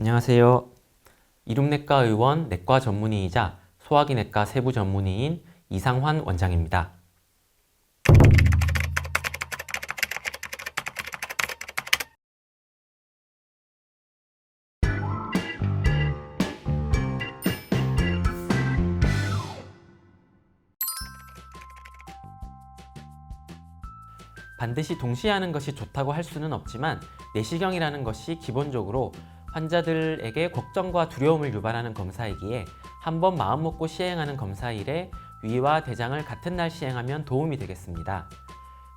안녕하세요. 이룸내과 의원 내과 전문의이자 소화기 내과 세부 전문의인 이상환 원장입니다. 반드시 동시에 하는 것이 좋다고 할 수는 없지만 내시경이라는 것이 기본적으로 환자들에게 걱정과 두려움을 유발하는 검사이기에 한번 마음먹고 시행하는 검사일에 위와 대장을 같은 날 시행하면 도움이 되겠습니다.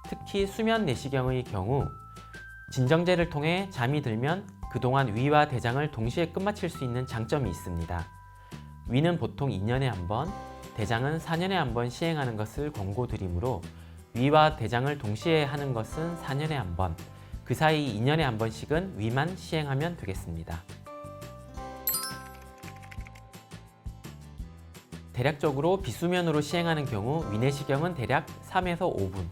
특히 수면 내시경의 경우 진정제를 통해 잠이 들면 그동안 위와 대장을 동시에 끝마칠 수 있는 장점이 있습니다. 위는 보통 2년에 한 번, 대장은 4년에 한 번 시행하는 것을 권고드리므로 위와 대장을 동시에 하는 것은 4년에 한 번, 그 사이 2년에 한 번씩은 위만 시행하면 되겠습니다. 대략적으로 비수면으로 시행하는 경우 위내시경은 대략 3에서 5분,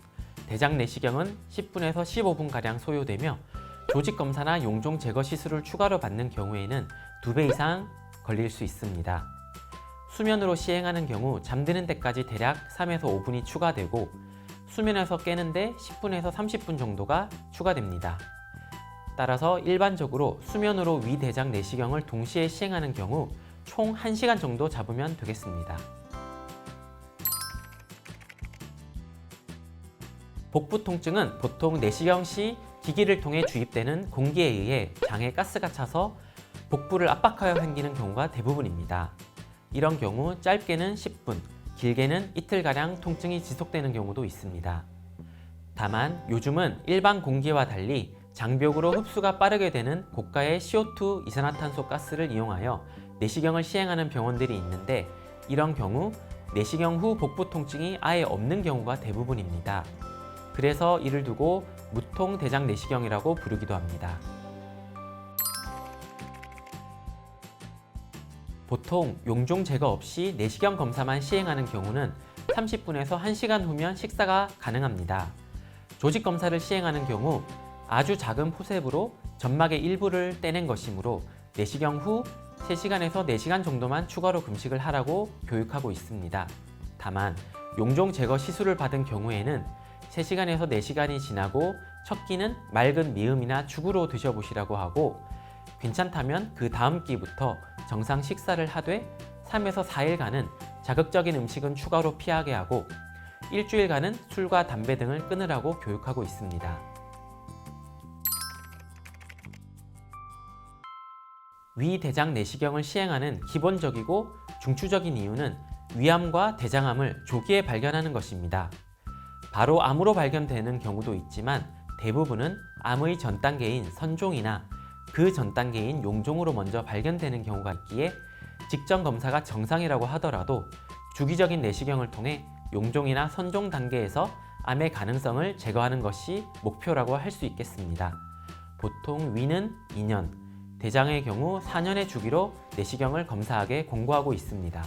대장 내시경은 10분에서 15분 가량 소요되며 조직 검사나 용종 제거 시술을 추가로 받는 경우에는 2배 이상 걸릴 수 있습니다. 수면으로 시행하는 경우 잠드는 데까지 대략 3에서 5분이 추가되고 수면에서 깨는데 10분에서 30분 정도가 추가됩니다. 따라서 일반적으로 수면으로 위대장 내시경을 동시에 시행하는 경우 총 1시간 정도 잡으면 되겠습니다. 복부 통증은 보통 내시경 시 기기를 통해 주입되는 공기에 의해 장에 가스가 차서 복부를 압박하여 생기는 경우가 대부분입니다. 이런 경우 짧게는 10분, 길게는 이틀가량 통증이 지속되는 경우도 있습니다. 다만 요즘은 일반 공기와 달리 장벽으로 흡수가 빠르게 되는 고가의 CO2 이산화탄소 가스를 이용하여 내시경을 시행하는 병원들이 있는데 이런 경우 내시경 후 복부 통증이 아예 없는 경우가 대부분입니다. 그래서 이를 두고 무통 대장 내시경이라고 부르기도 합니다. 보통 용종 제거 없이 내시경 검사만 시행하는 경우는 30분에서 1시간 후면 식사가 가능합니다. 조직 검사를 시행하는 경우 아주 작은 포셉으로 점막의 일부를 떼낸 것이므로 내시경 후 3시간에서 4시간 정도만 추가로 금식을 하라고 교육하고 있습니다. 다만 용종 제거 시술을 받은 경우에는 3시간에서 4시간이 지나고 첫 끼는 맑은 미음이나 죽으로 드셔보시라고 하고 괜찮다면 그 다음 끼부터 정상 식사를 하되 3에서 4일간은 자극적인 음식은 추가로 피하게 하고 일주일간은 술과 담배 등을 끊으라고 교육하고 있습니다. 위대장 내시경을 시행하는 기본적이고 중추적인 이유는 위암과 대장암을 조기에 발견하는 것입니다. 바로 암으로 발견되는 경우도 있지만 대부분은 암의 전 단계인 선종이나 그 전 단계인 용종으로 먼저 발견되는 경우가 있기에 직전 검사가 정상이라고 하더라도 주기적인 내시경을 통해 용종이나 선종 단계에서 암의 가능성을 제거하는 것이 목표라고 할 수 있겠습니다. 보통 위는 2년, 대장의 경우 4년의 주기로 내시경을 검사하게 권고하고 있습니다.